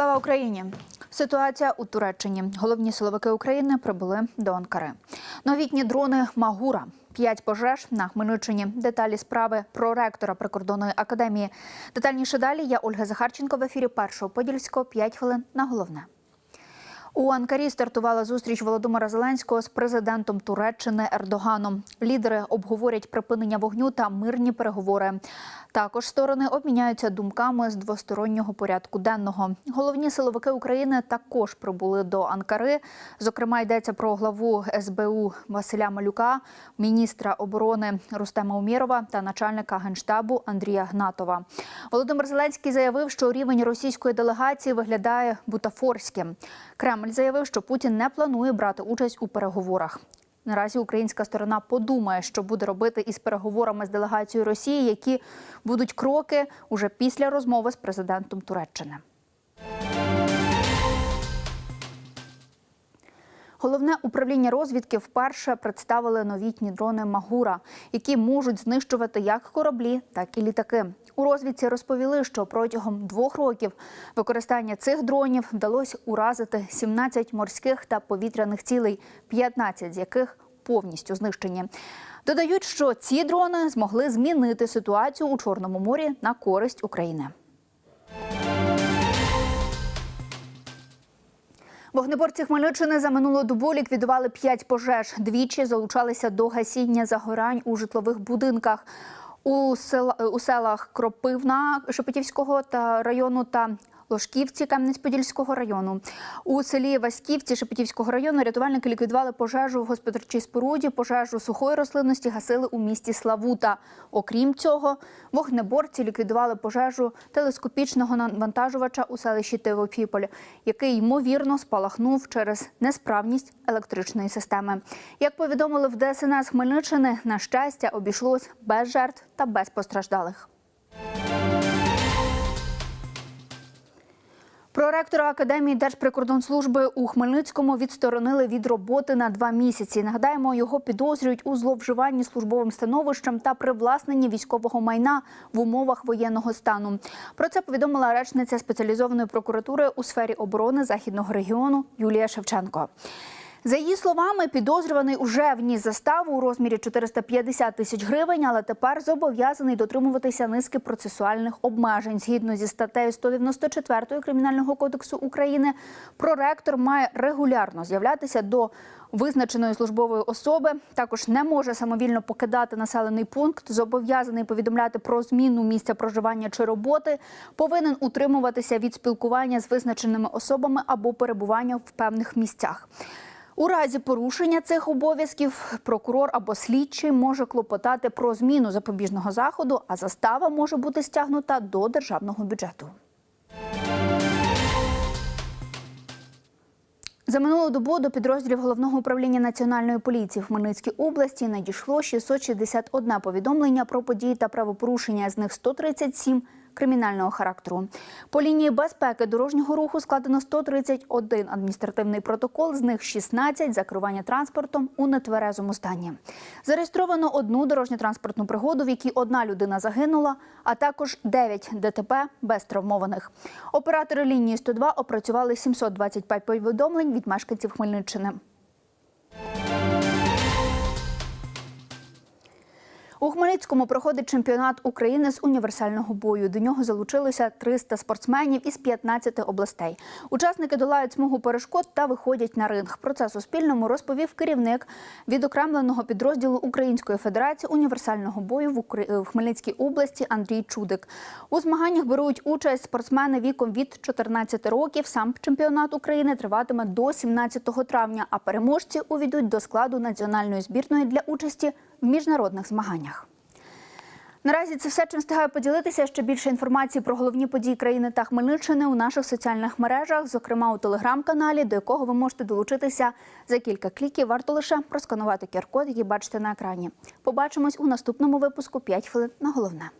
Слава Україні! Ситуація у Туреччині. Головні силовики України прибули до Анкари. Новітні дрони Магура. П'ять пожеж на Хмельниччині. Деталі справи про ректора прикордонної академії. Детальніше далі я Ольга Захарченко в ефірі першого подільського. П'ять хвилин на головне. У Анкарі стартувала зустріч Володимира Зеленського з президентом Туреччини Ердоганом. Лідери обговорять припинення вогню та мирні переговори. Також сторони обміняються думками з двостороннього порядку денного. Головні силовики України також прибули до Анкари. Зокрема, йдеться про главу СБУ Василя Малюка, міністра оборони Рустема Умєрова та начальника генштабу Андрія Гнатова. Володимир Зеленський заявив, що рівень російської делегації виглядає бутафорським. Кремль заявив, що Путін не планує брати участь у переговорах. Наразі українська сторона подумає, що буде робити із переговорами з делегацією Росії, які будуть кроки уже після розмови з президентом Туреччини. Головне управління розвідки вперше представили новітні дрони Магура, які можуть знищувати як кораблі, так і літаки. У розвідці розповіли, що протягом двох років використання цих дронів вдалося уразити 17 морських та повітряних цілей, 15 з яких повністю знищені. Додають, що ці дрони змогли змінити ситуацію у Чорному морі на користь України. Вогнеборці Хмельниччини за минулу добу ліквідували п'ять пожеж. Двічі залучалися до гасіння загорань у житлових будинках. У, сел, у селах Кропивна Шепетівського та району та Ложківці Кам'янець-Подільського району. У селі Васьківці Шепетівського району рятувальники ліквідували пожежу в господарчій споруді, пожежу сухої рослинності гасили у місті Славута. Окрім цього, вогнеборці ліквідували пожежу телескопічного навантажувача у селищі Тивопіполь, який ймовірно спалахнув через несправність електричної системи. Як повідомили в ДСНС Хмельниччини, на щастя, обійшлось без жертв та без постраждалих. Проректора Академії Держприкордонслужби у Хмельницькому відсторонили від роботи на два місяці. Нагадаємо, його підозрюють у зловживанні службовим становищем та привласненні військового майна в умовах воєнного стану. Про це повідомила речниця спеціалізованої прокуратури у сфері оборони західного регіону Юлія Шевченко. За її словами, підозрюваний уже вніс заставу у розмірі 450 тисяч гривень, але тепер зобов'язаний дотримуватися низки процесуальних обмежень. Згідно зі статтею 194 Кримінального кодексу України, проректор має регулярно з'являтися до визначеної службової особи. Також не може самовільно покидати населений пункт, зобов'язаний повідомляти про зміну місця проживання чи роботи, повинен утримуватися від спілкування з визначеними особами або перебування в певних місцях. У разі порушення цих обов'язків прокурор або слідчий може клопотати про зміну запобіжного заходу, а застава може бути стягнута до державного бюджету. За минулу добу до підрозділів головного управління національної поліції в Хмельницькій області надійшло 661 повідомлення про події та правопорушення. З них 137 кримінального характеру. По лінії безпеки дорожнього руху складено 131 адміністративний протокол, з них 16 – за керування транспортом у нетверезому стані. Зареєстровано одну дорожньо-транспортну пригоду, в якій одна людина загинула, а також 9 ДТП без травмованих. Оператори лінії 102 опрацювали 725 повідомлень від мешканців Хмельниччини. У Хмельницькому проходить чемпіонат України з універсального бою. До нього залучилося 300 спортсменів із 15 областей. Учасники долають смугу перешкод та виходять на ринг. Про це Суспільному розповів керівник відокремленого підрозділу Української федерації універсального бою в Хмельницькій області Андрій Чудик. У змаганнях беруть участь спортсмени віком від 14 років. Сам чемпіонат України триватиме до 17 травня, а переможці увійдуть до складу національної збірної для участі в міжнародних змаганнях. Наразі це все, чим встигаю поділитися. Ще більше інформації про головні події країни та Хмельниччини у наших соціальних мережах, зокрема у телеграм-каналі, до якого ви можете долучитися за кілька кліків. Варто лише просканувати QR-код, який бачите на екрані. Побачимось у наступному випуску «5 хвилин на головне.